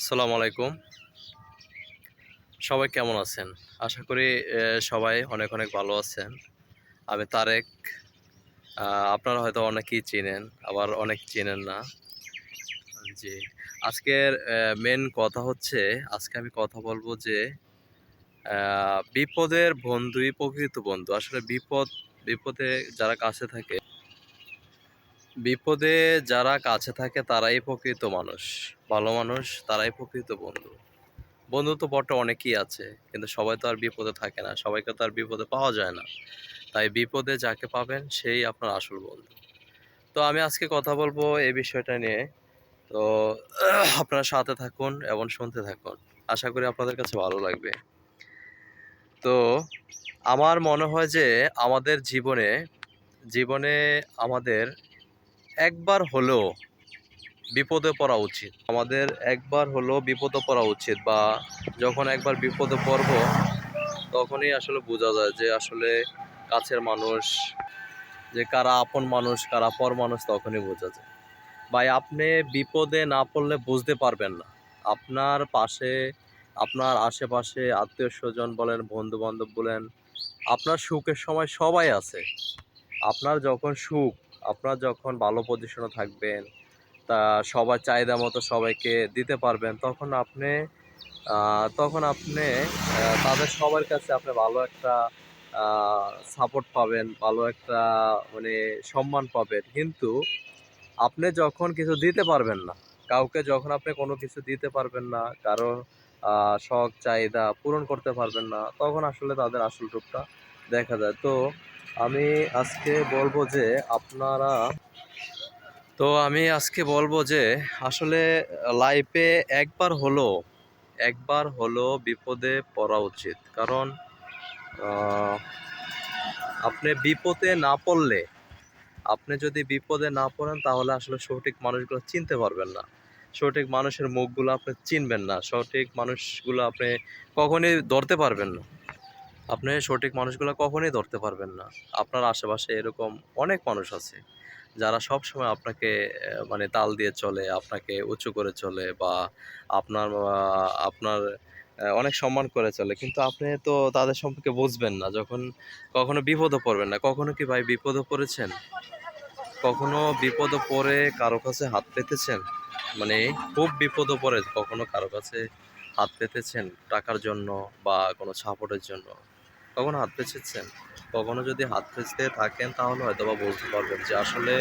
আসসালামু আলাইকুম। সবাই কেমন আছেন? আশা করি সবাই অনেক অনেক ভালো আছেন। আমি তারেক। আপনারা হয়তো অনেকেই চেনেন, আবার অনেক চেনেন না। জি। আজকের মেন কথা হচ্ছে, আজকে আমি কথা বলব যে বিপদের বন্ধুই প্রকৃত বন্ধু। আসলে বিপদ, বিপদে যারা কাছে থাকে বিপদে যারা কাছে থাকে তারাই প্রকৃত মানুষ। ভালো মানুষ, তারাই প্রকৃত বন্ধু। বন্ধু তো বটে, অনেকেই আছে, কিন্তু সবাই তো আর বিপদে থাকে না। সবাইকে তো আর বিপদে পাওয়া যায় না। তাই বিপদে যাকে পাবেন, সেই আপনার আসল বন্ধু। তো আমি আজকে কথা বলব এই বিষয়টা নিয়ে। তো আপনারা সাথে থাকুন এবং শুনতে থাকুন। আশা করি আপনাদের কাছে ভালো লাগবে। তো আমার মনে হয় যে আমাদের জীবনে জীবনে আমাদের একবার হলেও বিপদে পড়া উচিত। আমাদের একবার হলেও বিপদে পড়া উচিত বা যখন একবার বিপদে পড়ব, তখনই আসলে বোঝা যায় যে আসলে কাছের মানুষ, যে কারা আপন মানুষ, কারা পর মানুষ, তখনই বোঝা যায়। ভাই, আপনি বিপদে না পড়লে বুঝতে পারবেন না। আপনার পাশে, আপনার আশেপাশে আত্মীয় স্বজন বলেন বন্ধু বান্ধব বলেন, আপনার সুখের সময় সবাই আছে। আপনার যখন সুখ আপনার যখন ভালো পজিশনে থাকবেন, তা সবার চাহিদা মতো সবাইকে দিতে পারবেন, তখন আপনি তখন আপনি তাদের সবার কাছে আপনি ভালো একটা সাপোর্ট পাবেন, ভালো একটা মানে সম্মান পাবেন। কিন্তু আপনি যখন কিছু দিতে পারবেন না, কাউকে যখন আপনি কোনো কিছু দিতে পারবেন না, কারও শখ, চাহিদা পূরণ করতে পারবেন না, তখন আসলে তাদের আসল রূপটা দেখা যায়। তো আমি আজকে বলব যে আপনারা, তো আমি আজকে বলব যে আসলে লাইফে একবার হলো একবার হলো বিপদে পড়া উচিত। কারণ আপনি বিপদে না পড়লে, আপনি যদি বিপদে না পড়েন তাহলে আসলে সঠিক মানুষগুলো চিনতে পারবেন না। সঠিক মানুষের মুখগুলো আপনি চিনবেন না। সঠিক মানুষগুলো আপনি কখনই ধরতে পারবেন না। আপনি সঠিক মানুষগুলো কখনোই ধরতে পারবেন না। আপনার আশেপাশে এরকম অনেক মানুষ আছে, যারা সব সময় আপনাকে মানে তাল দিয়ে চলে, আপনাকে উঁচু করে চলে বা আপনার আপনার অনেক সম্মান করে চলে। কিন্তু আপনি তো তাদের সম্পর্কে বুঝবেন না, যখন কখনো বিপদে পড়বেন না। কখনো কি ভাই বিপদে পড়েছেন? কখনো বিপদে পড়ে কারও কাছে হাত পেতেছেন? মানে খুব বিপদে পড়ে কখনো কারও কাছে হাত পেতেছেন টাকার জন্য বা কোনো সাপোর্টের জন্য? কখনো হাত পেঁচেছেন? কখনো যদি হাত পেঁচতে থাকেন, তাহলে হয়তো বা বলতে পারবেন যে আসলে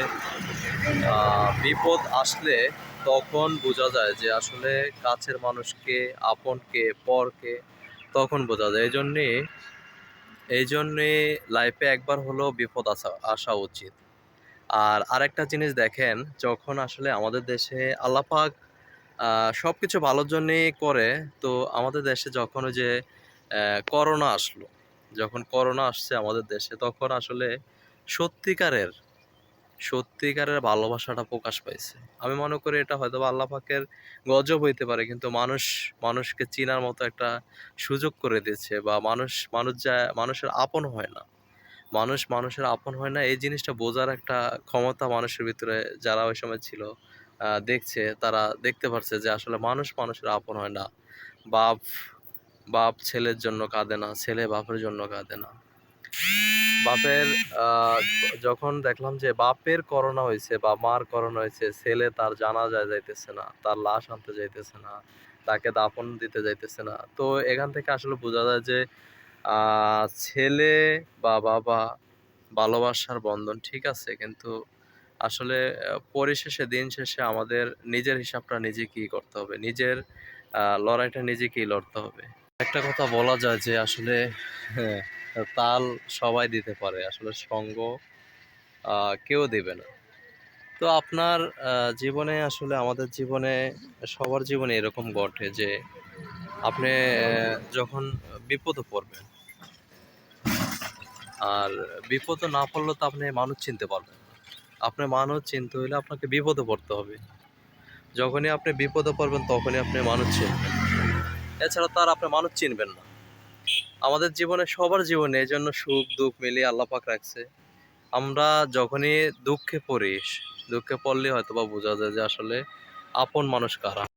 বিপদ আসলে তখন বোঝা যায় যে আসলে কাছের মানুষকে, আপনকে, পরকে তখন বোঝা যায়। এই জন্যে এই জন্যে লাইফে একবার হলেও বিপদ আসা আসা উচিত। আর আরেকটা জিনিস দেখেন, যখন আসলে আমাদের দেশে আল্লাপাক সব কিছু ভালোর জন্যেই করে, তো আমাদের দেশে যখন যে করোনা আসলো যখন করোনা আসছে আমাদের দেশে, তখন আসলে সত্যিকারের সত্যিকারের ভালোবাসাটা প্রকাশ পাইছে। আমি মনে করি এটা হয়তো আল্লাহ পাকের গজব হইতে পারে, কিন্তু মানুষ, মানুষকে চিনার মতো একটা সুযোগ করে দিচ্ছে বা মানুষ মানুষ যা, মানুষের আপন হয় না। মানুষ মানুষের আপন হয় না, এই জিনিসটা বোঝার একটা ক্ষমতা মানুষের ভিতরে যারা ওই সময় ছিল দেখছে, তারা দেখতে পারছে যে আসলে মানুষ মানুষের আপন হয় না। বাপ বাপ ছেলের জন্য কাঁদে না, ছেলে বাপের জন্য কাঁদে না। বাপের যখন দেখলাম যে বাপের করোনা হয়েছে বা মার করোনা হয়েছে, ছেলে তার জানাজায় যাইতেছে না, তার লাশ আনতে যাইতেছে না, তাকে দাফন দিতে যাইতেছে না। তো এখান থেকে আসলে বোঝা যায় যে ছেলে বা বাবা ভালোবাসার বন্ধন ঠিক আছে, কিন্তু আসলে পরিশেষে, দিন শেষে আমাদের নিজের হিসাবটা নিজেকেই করতে হবে। নিজের লড়াইটা নিজেকেই লড়তে হবে। একটা কথা বলা যায় যে আসলে হ্যাঁ, তাল সবাই দিতে পারে। আসলে সঙ্গ কেউ দেবে না। তো আপনার জীবনে আসলে আমাদের জীবনে সবার জীবনে এরকম ঘটে যে আপনি যখন বিপদে পড়বেন আর বিপদে না পড়লে তো আপনি মানুষ চিনতে পারবেন আপনি মানুষ চিনতে হইলে আপনাকে বিপদে পড়তে হবে। যখনই আপনি বিপদে পড়বেন তখনই আপনি মানুষ চিনবেন। এছাড়া তো আর আপনি মানুষ চিনবেন না। আমাদের জীবনে, সবার জীবনে এই জন্য সুখ, দুঃখ মিলিয়ে আল্লাপাক রাখছে। আমরা যখনই দুঃখে পড়ি দুঃখে পড়লে হয়তো বা বোঝা যায় যে আসলে আপন মানুষ কারা।